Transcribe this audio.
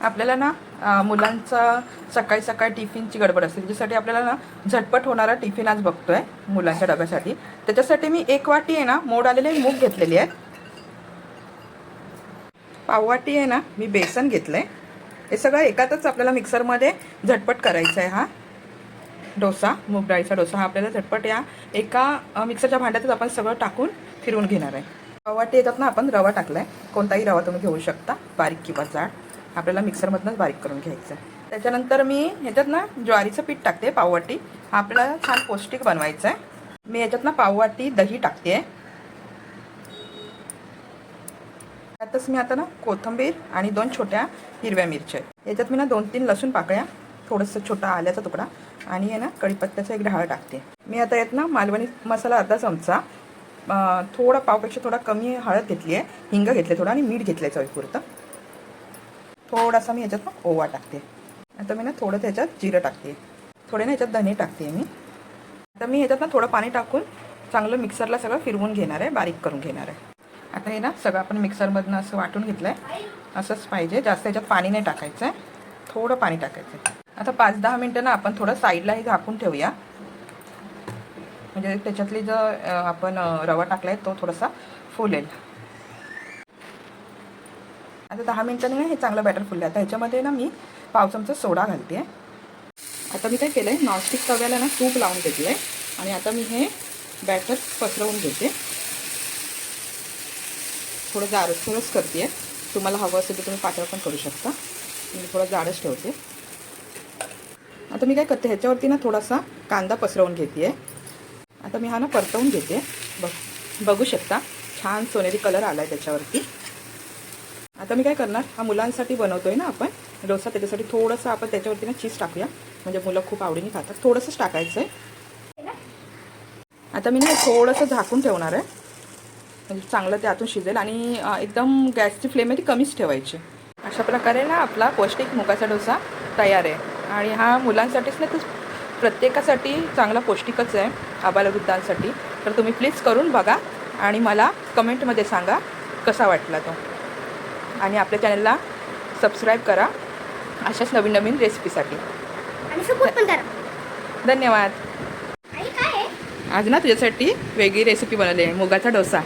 आपल्याला ना मुलांचा सकाळी सकाळी टिफिनची गडबड असते. त्याच्यासाठी आपल्याला ना झटपट होणारा टिफिन आज बघतोय मुलांच्या डब्यासाठी. त्याच्यासाठी मी एक वाटी आहे ना मोड आलेले मूग घेतलेली आहे. पाववाटी आहे ना मी बेसन घेतलं आहे हे सगळं एकातच आपल्याला मिक्सरमध्ये झटपट करायचं आहे हा. डोसा मूग डाळीचा डोसा हा आपल्याला झटपट या एका मिक्सरच्या भांड्यातच आपण सगळं टाकून फिरवून घेणार आहे. पाववाटी येतात ना आपण रवा टाकला आहे कोणताही रवा तुम्ही घेऊ शकता. बारीक किंवा जाड. आपल्याला मिक्सरमधनंच बारीक करून घ्यायचं. आहे त्याच्यानंतर मी ह्याच्यात ना ज्वारीचं पीठ टाकते पाववाटी. हा आपल्याला छान पौष्टिक बनवायचं आहे मी याच्यात ना पाववाटी दही टाकते. आहे त्यातच मी आता ना कोथिंबीर आणि दोन छोट्या हिरव्या मिरच्या. याच्यात मी ना दोन तीन लसूण पाकळ्या थोडंसं छोटा आल्याचा तुकडा आणि आहे ना कढीपत्त्याचा एक ढाळ टाकते. मी आता यात ना मालवणी मसाला अर्धा चमचा थोडा पावपेक्षा थोडा कमी हळद घेतली आहे हिंग घेतले थोडा आणि मीठ घेतलं आहे चवीपुरतं. थोडासा मी ह्याच्यात मग ओवा टाकते. आता मी ना थोडं त्याच्यात जिरं टाकते. थोडे ना ह्याच्यात धने टाकते मी. आता मी ह्याच्यात ना थोडं पाणी टाकून चांगलं मिक्सरला सगळं फिरवून घेणार आहे बारीक करून घेणार आहे. आता हे ना सगळं आपण मिक्सरमधनं असं वाटून घेतलं आहे असंच पाहिजे जास्त ह्याच्यात पाणी नाही टाकायचं आहे थोडं पाणी टाकायचं आहे आता पाच दहा मिनटं ना आपण थोडं साईडला हे झाकून ठेवूया. म्हणजे त्याच्यातली जो आपण रवा टाकला आहे तो थोडासा फुलेल. आता दहा मिनटांनी ना हे चांगलं बॅटर फुललं. आता ह्याच्यामध्ये ना मी पाव चमचा सोडा घालते आता मी काय केलं आहे नॉनस्टिक तव्याला ना तूप लावून घेतलं आहे आणि आता मी हे बॅटर पसरवून घेते. थोडं जाडच थोडंच करते तुम्हाला हवं असेल तर तुम्ही पातळ पण करू शकता. मी थोडं जाडच ठेवते. आता मी काय करते? ह्याच्यावरती ना थोडासा कांदा पसरवून घेते आता मी हा ना परतवून घेते. बघ बघू शकता. छान सोनेरी कलर आला आहे त्याच्यावरती. आता मी काय करणार हा मुलांसाठी बनवतोय ना आपण डोसा त्याच्यासाठी थोडंसं आपण त्याच्यावरती ना चीज टाकूया. म्हणजे मुलं खूप आवडीने खातात. थोडंसंच टाकायचं आहे आता मी ना थोडंसं झाकून ठेवणार आहे. म्हणजे चांगलं ते आतून शिजेल आणि एकदम गॅसची फ्लेम आहे ती कमीच ठेवायची. अशा प्रकारे ना आपला पौष्टिक मुगाचा डोसा तयार आहे. आणि हा मुलांसाठीच नाही तर प्रत्येकासाठी चांगला पौष्टिकच आहे आबालवृद्धांसाठी. तर तुम्ही प्लीज करून बघा आणि मला कमेंटमध्ये सांगा कसा वाटला तो. आणि आपल्या चॅनलला सबस्क्राईब करा अशाच नवीन नवीन रेसिपीसाठी. धन्यवाद. आज ना तुझ्यासाठी वेगळी रेसिपी बनवली आहे मुगाचा डोसा.